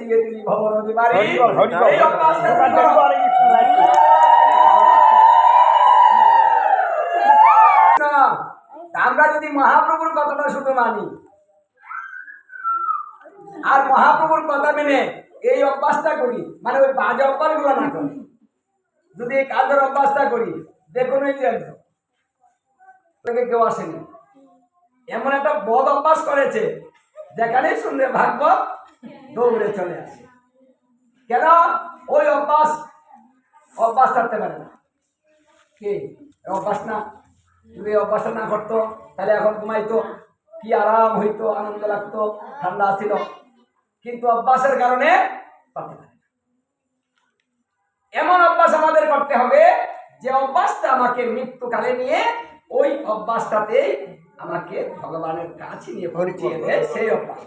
দিয়ে দিলি ভবনদী। না, আমরা যদি মহাপ্রভুর কথাটা শুধু মানি আর মহাপ্রভুর কথা মেনে এই অভ্যাসটা করি মানে ওই বাজে অভ্যাসগুলো না করি যদি এই কাজের অভ্যাসটা করি দেখুন এই যে কেউ আসেনি। এমন একটা বদ অভ্যাস করেছে যেখানে শুনলে ভাগবত দৌড়ে চলে আসে। কেন? ওই অভ্যাস অভ্যাস থাকতে পারে না। কি? অভ্যাস না? যদি এই অভ্যাসটা না করতো, তাহলে এখন ঘুমাইতো, কি আরাম হইতো, আনন্দ লাগতো, ঠান্ডা আসিল কিন্তু অভ্যাসের কারণে করতে পারে এমন অভ্যাস আমাদের করতে হবে যে অভ্যাসটা আমাকে মৃত্যুকালে নিয়ে ওই অভ্যাসটাতেই আমাকে ভগবানের কাছে নিয়ে পরিচয় দেয় সেই অভ্যাস।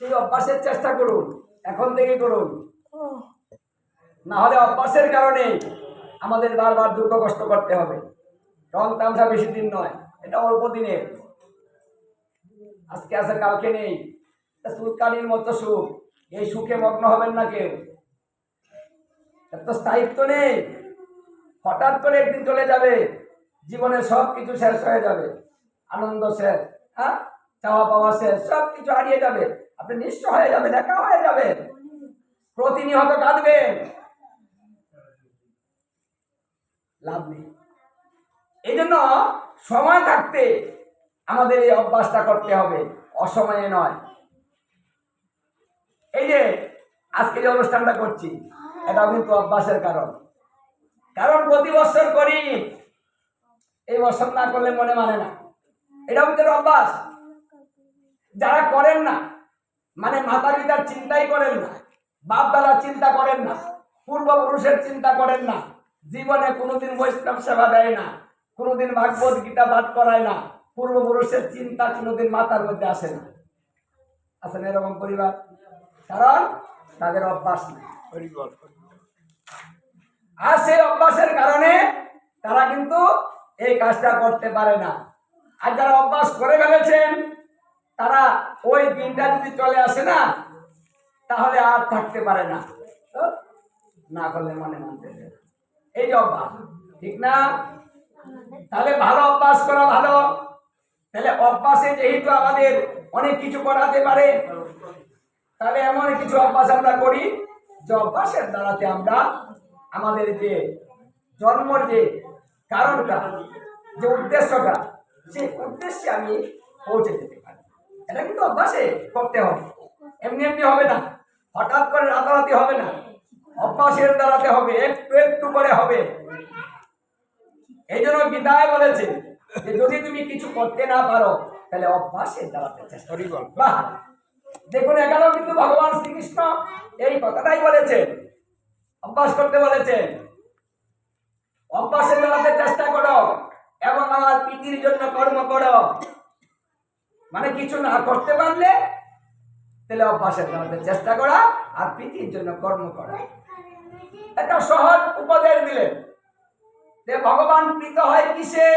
সেই অভ্যাসের চেষ্টা করুন এখন থেকে করুন। না হলে অভ্যাসের কারণে আমাদের বারবার দুঃখ কষ্ট করতে হবে। রং তামসা বেশি দিন নয় এটা অল্প দিনের আজকে আছে কালকে নেই। সুলকানির মতো সুখ এই সুখে মগ্ন হবেন না কেউ। এর তো স্থায়িত্ব নেই। হঠাৎ করে একদিন চলে যাবে জীবনের সব কিছু শেষ হয়ে যাবে। আনন্দ শেষ হ্যাঁ? চাওয়া পাওয়া শেষ সব কিছু হারিয়ে যাবে। আপনি নিঃস্ব হয়ে যাবেন, একা হয়ে যাবেন। প্রতিনিয়ত কাঁদবেন। লাভ নেই। এই জন্য সময় থাকতে আমাদের এই অভ্যাসটা করতে হবে। অসময়ে নয়। এই যে আজকে যে অনুষ্ঠানটা করছি এটাও কিন্তু অভ্যাসের কারণ। কারণ প্রতি বছর করি, এই বছর না করলে মনে মানে না। এটাও কিন্তু অভ্যাস। যারা করেন না মানে মাতা পিতার চিন্তাই করেন না। বাপ দাদার চিন্তা করেন না। পূর্বপুরুষের চিন্তা করেন না। জীবনে কোনোদিন বৈষ্ণব সেবা দেয় না। কোনোদিন ভাগবত গীতা পাঠ করায় না। পূর্বপুরুষের চিন্তা কোনোদিন মাথার মধ্যে আসে না। আসেন এরকম পরিবার? কারণ তাদের অভ্যাস নেই। আর সেই অভ্যাসের কারণে তারা কিন্তু এই কাজটা করতে পারে না। আর যারা অভ্যাস করে ফেলেছেন তারা ওই দিনটা যদি চলে আসে না, তাহলে আর থাকতে পারে না। না করলে মনে মানতে। এই যে অভ্যাস, ঠিক না? তাহলে ভালো অভ্যাস করা ভালো। তাহলে অভ্যাসে যেহেতু আমাদের অনেক কিছু করাতে পারে, তাহলে এমন কিছু অভ্যাস আমরা করি যে অভ্যাসের দ্বারাতে আমরা আমাদের যে জন্মর যে কারণটা, যে উদ্দেশ্যটা, সেই উদ্দেশ্যে আমি পৌঁছে যেতে পারি। এটা কিন্তু অভ্যাসে করতে হবে। এমনি এমনি হবে না। হঠাৎ করে রাতারাতি হবে না। অভ্যাসের দ্বারাতে হবে একটু একটু করে হবে। এই জন্য গীতায় বলেছে যে যদি তুমি কিছু করতে না পারো তাহলে অভ্যাসের দ্বারাতে চেষ্টা বল বাহ! দেখুন এখানেও কিন্তু ভগবান শ্রীকৃষ্ণ এই কথাটাই বলেছেন অভ্যাস করতে বলেছেন অভ্যাসের বেলাতে চেষ্টা করো এবং আমার পিতির জন্য কর্ম করো। মানে কিছু না করতে পারলে তাহলে অভ্যাসের বেলাতে চেষ্টা করা আর প্রীতির জন্য কর্ম করা। একটা সহজ উপদেশ দিলেন যে ভগবান প্রীত হয় কিসে?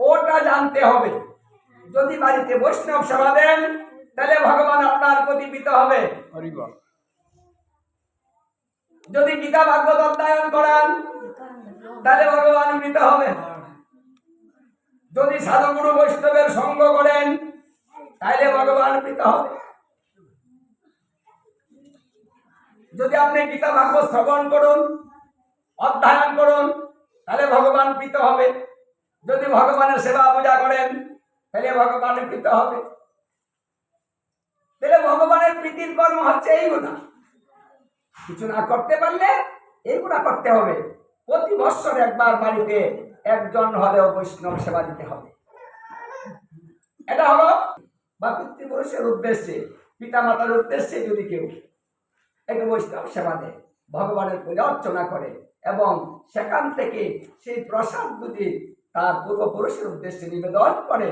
ওটা জানতে হবে। যদি বাড়িতে বৈষ্ণব সেবা দেন তাহলে ভগবান আপনার প্রতি প্রীত হবে। যদি গীতা ভাগবত অধ্যয়ন করান তাহলে ভগবান প্রীত হবে। যদি সাধুগুরু বৈষ্ণবের সঙ্গ করেন তাহলে ভগবান প্রীত হবে। যদি আপনি গীতা ভাগবত শ্রবণ করুন, অধ্যয়ন করুন, তাহলে ভগবান প্রীত হবে। যদি ভগবানের সেবা পূজা করেন, তাহলে ভগবান প্রীত হবে। তাহলে ভগবানের প্রীতির কর্ম হচ্ছে এইগুলা কিছু না করতে পারলে এইগুলা করতে হবে। প্রতি বৎসর একবার বাড়িতে একজন হলেও বৈষ্ণব সেবা দিতে হবে। এটা হলো বা পিতৃপুরুষের উদ্দেশ্যে পিতা মাতার উদ্দেশ্যে যদি কেউ একটু বৈষ্ণব সেবা দেয় ভগবানের পূজা অর্চনা করে এবং সেখান থেকে সেই প্রসাদ যদি তার পূর্বপুরুষের উদ্দেশ্যে নিবেদন করে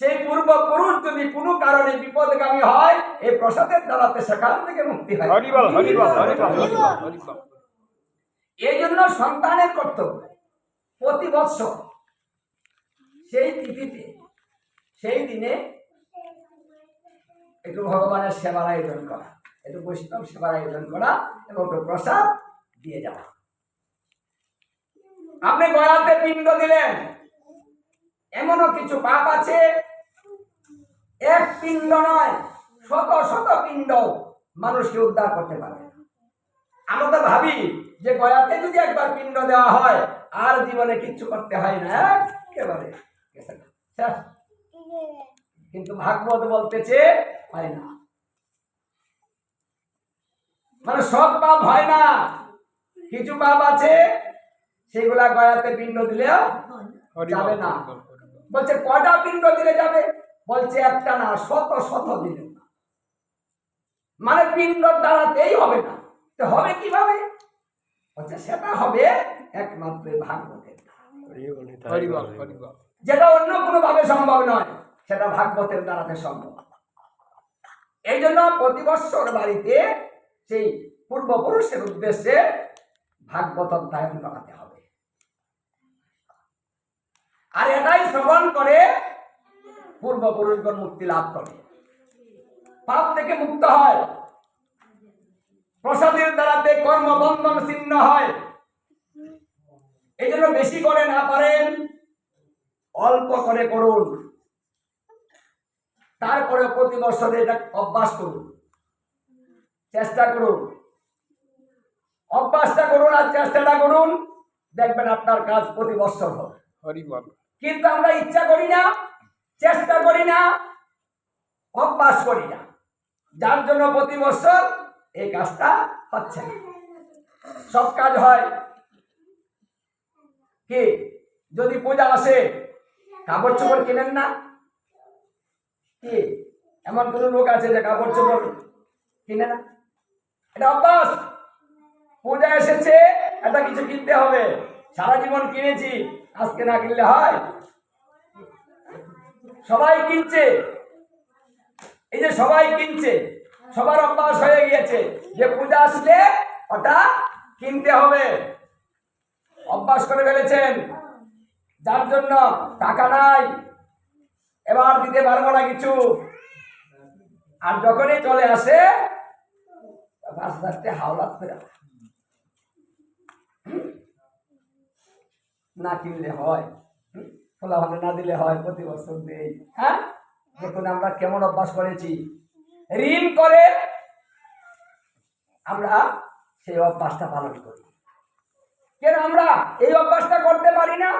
সেই পূর্বপুরুষ যদি কোনো কারণে বিপদগামী হয় এই প্রসাদের দ্বারাতে সেখান থেকে মুক্তি হয়। এই জন্য সন্তানের কর্তব্য প্রতি বৎসর সেই তিথিতে সেই দিনে একটু ভগবানের সেবার আয়োজন করা, একটু বৈষ্ণব সেবার আয়োজন করা এবং একটু প্রসাদ দিয়ে যাওয়া। আপনি গয়াতে পিণ্ড দিলেন। এমনও কিছু পাপ আছে? এক পিণ্ড নয়, শত শত পিণ্ড মানুষকে উদ্ধার করতে পারবে আমরা তো ভাবি যে গয়াতে যদি একবার পিণ্ড দেওয়া হয়, আর জীবনে কিচ্ছু করতে হয় না। একেবারে। শেষ। কিন্তু ভাগবত বলতেছে হয় না। মানে সব পাপ হয় না। কিছু পাপ আছে সেগুলা গয়াতে পিণ্ড দিলেও যাবে না। বলছে কয়টা পিণ্ড দিলে যাবে? বলছে একটা না শত শত দিলে মানে পিণ্ড দাঁড়াতেই হবে না। তো হবে কীভাবে? বলছে সেটা হবে একমাত্র ভাগবতের যেটা অন্য কোনো ভাবে সম্ভব নয়। সেটা ভাগবতের দ্বারাতে সম্ভব। এই জন্য প্রতি বৎসর বাড়িতে সেই পূর্বপুরুষের উদ্দেশ্যে ভাগবত অধ্যয়ন করাতে হবে। আর এটাই শ্রবণ করে পূর্বপুরুষগণ মুক্তি লাভ করে। পাপ থেকে মুক্ত হয়। প্রসাদের দ্বারাতে কর্মবন্ধন ছিন্ন হয়। এই জন্য বেশি করে না পারেন, অল্প করে করুন। তারপরে প্রতি বছরে এটা অভ্যাস করুন। চেষ্টা করুন। অভ্যাসটা করুন আর চেষ্টাটা করুন দেখবেন আপনার কাজ প্রতি বছর হবে। কিন্তু আমরা ইচ্ছা করি না চেষ্টা করি না অভ্যাস করি না। যার জন্য প্রতি বছর এই কাজটা হচ্ছে না। সব কাজ হয়। কি? যদি পূজা আসে কাপড় চোপড় কেনেন না? কি? এমন কোন লোক আছে যে কাপড় চোপড় কিনে না? এটা অভ্যাস। পূজা এসেছে এটা কিছু কিনতে হবে। সারা জীবন কিনেছি, আজকে না কিনলে হয়। সবাই কিনছে। এই যে সবাই কিনছে, সবার অভ্যাস হয়ে গিয়েছে। যে পূজা আসলে ওটা কিনতে হবে। অভ্যাস করে ফেলেছেন। যার জন্য টাকা নাই এবার দিতে পারব না কিছু। আর যখনই চলে আসে করে। না কিনলে হয় না দিলে হয়, প্রতি বছর দেই। হ্যাঁ? আমরা কেমন অভ্যাস করেছি? ঋণ করে আমরা সেই অভ্যাসটা পালন করি। কেন আমরা এই অভ্যাসটা করতে পারি না?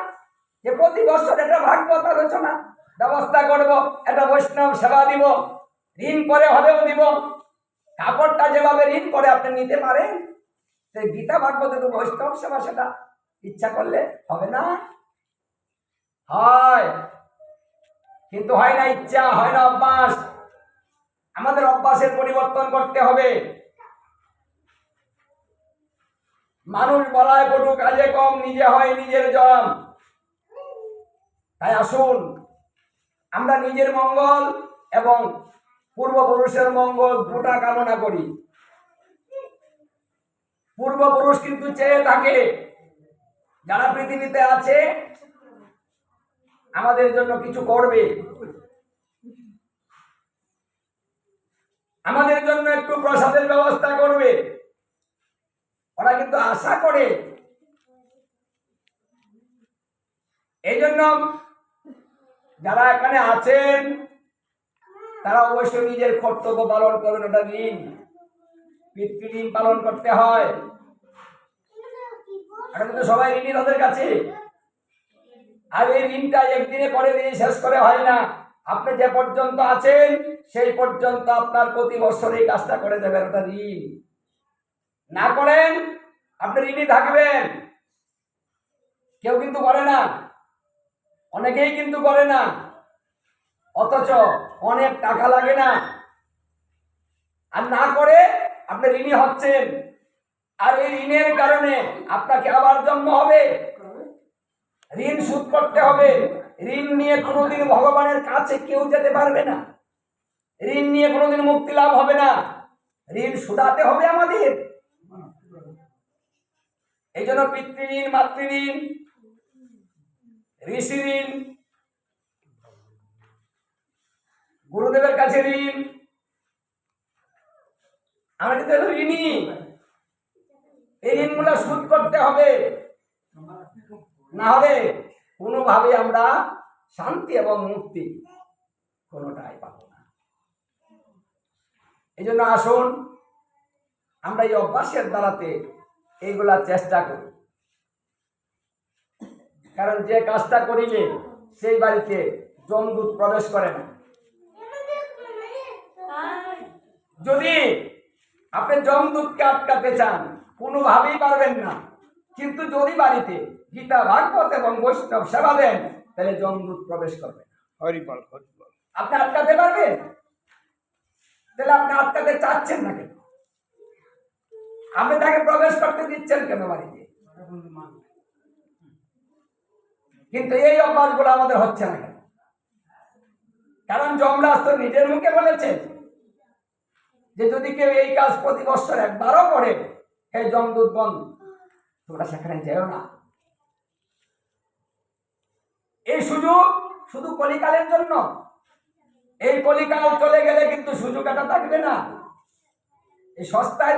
যে প্রতি বছর একটা ভাগবত আলোচনা। ব্যবস্থা করব একটা বৈষ্ণব সেবা দিব, ঋণ করে হলেও দিব। কাপড়টা যেভাবে ঋণ করে আপনি নিতে পারেন, সেই গীতা ভাগবত বৈষ্ণব সেবা সেটা ইচ্ছা করলে হবে না। হয়। কিন্তু হয় না, ইচ্ছা হয় না, অভ্যাস। আমাদের অভ্যাসের পরিবর্তন করতে হবে। মানুষ বলায় পটু, কাজে কম, নিজে হয় নিজের জম। তাই আসুন আমরা নিজের মঙ্গল এবং পূর্বপুরুষের মঙ্গল দুটা কামনা করি। পূর্বপুরুষ কিন্তু চেয়ে থাকে, যারা পৃথিবীতে আছে, আমাদের জন্য কিছু করবে। আমাদের জন্য একটু প্রসাদের ব্যবস্থা করবে। ওরা কিন্তু আশা করে। এই জন্য যারা এখানে আছেন, তারা অবশ্যই নিজের কর্তব্য পালন করবেন ওটা ঋণ পিতৃ ঋণ পালন করতে হয়। কিন্তু সবাই ঋণী তাদের কাছে। আর এই ঋণটা একদিনে করে দিয়ে শেষ করে হয় না। আপনি যে পর্যন্ত আছেন, সেই পর্যন্ত আপনার প্রতি বছর এই কাজটা করে দেবেন, ওটা ঋণ না করেন, আপনি ঋণী থাকবেন। কেউ কিন্তু করে না। অনেকেই কিন্তু করে না। অথচ অনেক টাকা লাগে না। আর না করে আপনি ঋণী হচ্ছেন। আর এই ঋণের কারণে আপনাকে আবার জন্ম হবে। ঋণ শোধ করতে হবে। ঋণ নিয়ে কোনোদিন ভগবানের কাছে কেউ যেতে পারবে না। ঋণ নিয়ে কোনোদিন মুক্তি লাভ হবে না। ঋণ শুধাতে হবে আমাদের। এই জন্য পিতৃঋণ, মাতৃঋণ ঋষি ঋণ গুরুদেবের কাছে ঋণ। আমরা কিন্তু ঋণী। এই ঋণগুলো শোধ করতে হবে। না হলে কোনোভাবে আমরা শান্তি এবং মুক্তি কোনোটাই পাবো না। এই জন্য আসুন, আমরা এই অভ্যাসের দ্বারাতে এইগুলা চেষ্টা করি। কারণ যে কাজটা করিলে সেই বাড়িতে জমদূত প্রবেশ করে না। যদি আপনি জমদূতকে আটকাতে চান কোনোভাবেই পারবেন না। কিন্তু যদি বাড়িতে গীতা ভাগবত এবং বৈষ্ণব সেবা দেন তাহলে জমদূত প্রবেশ করবে না। হরিবল হরিবল। আপনি আটকাতে পারবেন? তাহলে আপনি আটকাতে চাচ্ছেন না কেন? আপনি তাকে প্রবেশ করতে দিচ্ছেন কেন বাড়িতে? কিন্তু এই অভ্যাসগুলো আমাদের হচ্ছে না কেন? কারণ যমরাজ তো নিজের মুখে বলেছে যে যদি কেউ এই কাজ প্রতি বছর একবারও করে, হে যমদূতগণ তোমরা সেখানে যেও না। এই সুযোগ শুধু কলিকালের জন্য এই কলিকাল চলে গেলে কিন্তু সুযোগ এটা থাকবে না। এই সস্তায়